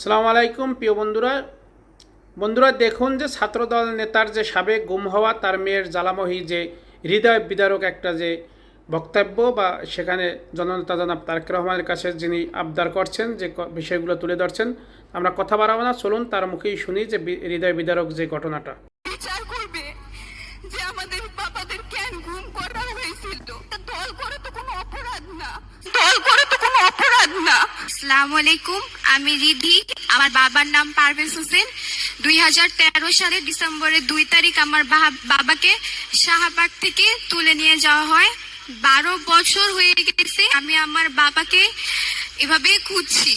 সালাম আলাইকুম, প্রিয় বন্ধুরা। বন্ধুরা, দেখুন যে ছাত্রদল নেতার যে সাবেক গুম হওয়া, তার মেয়ের জ্বালামহি যে হৃদয় বিদারক একটা যে বক্তব্য বা সেখানে জননেতা জনাব তারেক রহমানের কাছে যিনি আবদার করছেন, যে বিষয়গুলো তুলে ধরছেন, আমরা কথা বাড়াবো না। চলুন, তার মুখেই শুনি যে হৃদয় বিদারক যে ঘটনাটা বিচার করবে যে আমাদের বাবাদের কেন গুম করা হয়েছিল তা দল করে তো কোনো অপরাধ না দল করে তো কোনো অপরাধ না আসসালামু আলাইকুম, আমি রিধি, আমার বাবার নাম পারভেজ হোসেন। দুই হাজার তেরো সালে ডিসেম্বরের দুই তারিখ আমার বাবাকে শাহবাগ থেকে তুলে নিয়ে যাওয়া হয়। বারো বছর হয়ে গেছে, আমি আমার বাবাকে এভাবে খুঁজছি।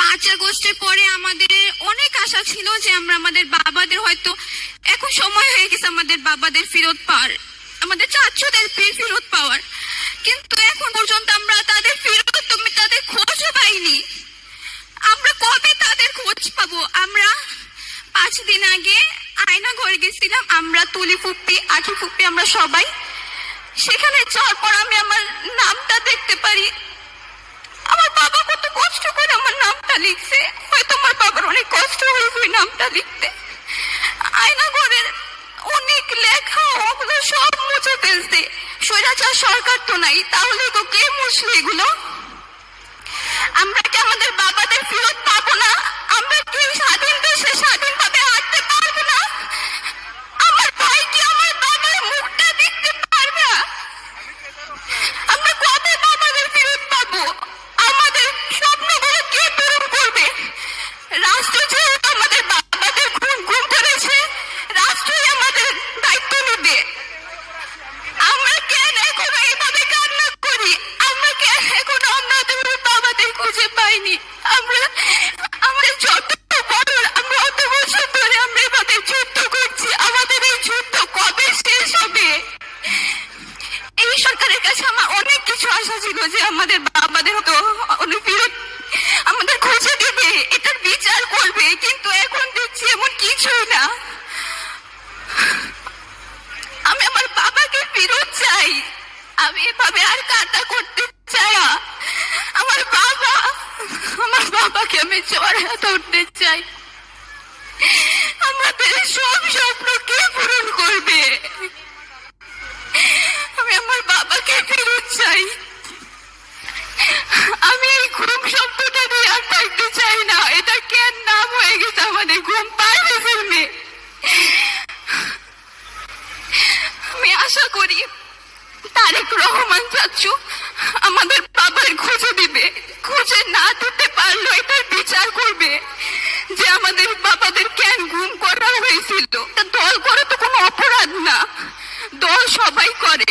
পাঁচ আগস্টের পরে আমাদের অনেক আশা ছিল যে আমরা আমাদের বাবাদের হয়তো, এখন সময় হয়ে গেছে আমাদের বাবাদের ফেরত পাওয়ার, আমাদের চাচুদের ফেরত পাওয়ার। কিন্তু এখন পর্যন্ত আমরা পাবো। আমরা পাঁচ দিন আগে আয়না ঘর গেছিলাম, আমরা তুলি ফুপি আখি ফুপি, আমরা সবাই। সেখানে যাওয়ার পর আমি আমার নামটা দেখতে পারি। আমার বাবা কত কষ্ট করে আমার নামটা লিখছে। হয়তো আমার বাবার অনেক কষ্ট হয়েছে ওই নামটা লিখতে। আয়না ঘরের অনেক লেখা, ওগুলো সব মুছে ফেলছে। স্বৈরাচার সরকার তো নাই, তাহলে তো কে মুছবে এগুলো? আমরা কি আমাদের বাবাদের ফেরত পাবো না আমরা কি স্বাধীন দেশে স্বাধীনভাবে হাঁটতে পারব না আমার ভাই কি আমার বাবার মুখটা দেখতে পারবে না আমরা কবে বাবাদের ফেরত পাবো আমাদের স্বপ্নগুলো কে পূরণ করবে রাষ্ট্র যেহেতু আমাদের বাবাদের খুন গুম করেছে রাষ্ট্রই আমাদের দায়িত্ব নেবে আমরা কেন এখনও এইভাবে কান্না করি আমরা কেন এখনও আমাদের বাবাদের খুঁজে পাইনি আমরা আমাদের যত বড় আমরা অত বছর ধরে আমরা এভাবে যুদ্ধ করছি আমাদের এই যুদ্ধ কবে শেষ হবে এই সরকারের কাছে আমার অনেক কিছু আশা ছিল যে আমাদের বাবাদের তো অনেক ফেরত আমাদের খুঁজে দিবে এটার বিচার করবে কিন্তু এখন দেখছি এমন কিছুই না আমি আমার বাবাকে ফেরত চাই আমি এভাবে আর কান্না করতে চাই আমার বাবা, আমার বাবাকে আমি জোর হাত উঠতে চাই। আমাদের সব স্বপ্ন কে পূরণ করবে? আমি আমার বাবাকে ফেরত চাই। আমি এই ঘুম শব্দটা দিয়ে আর থাকতে চাই না এটা কেন নাম হয়ে গেছে আমাদের ঘুম পারবে ফিল্মে আমি আশা করি তারেক রহমান আমাদের বাবার খুঁজে দিবে। খুঁজে না দিতে পারল এটার বিচার করবে যে আমাদের বাবাদের কেন গুম করা হয়েছিল। দল করে তো কোনো অপরাধ না। দল সবাই করে।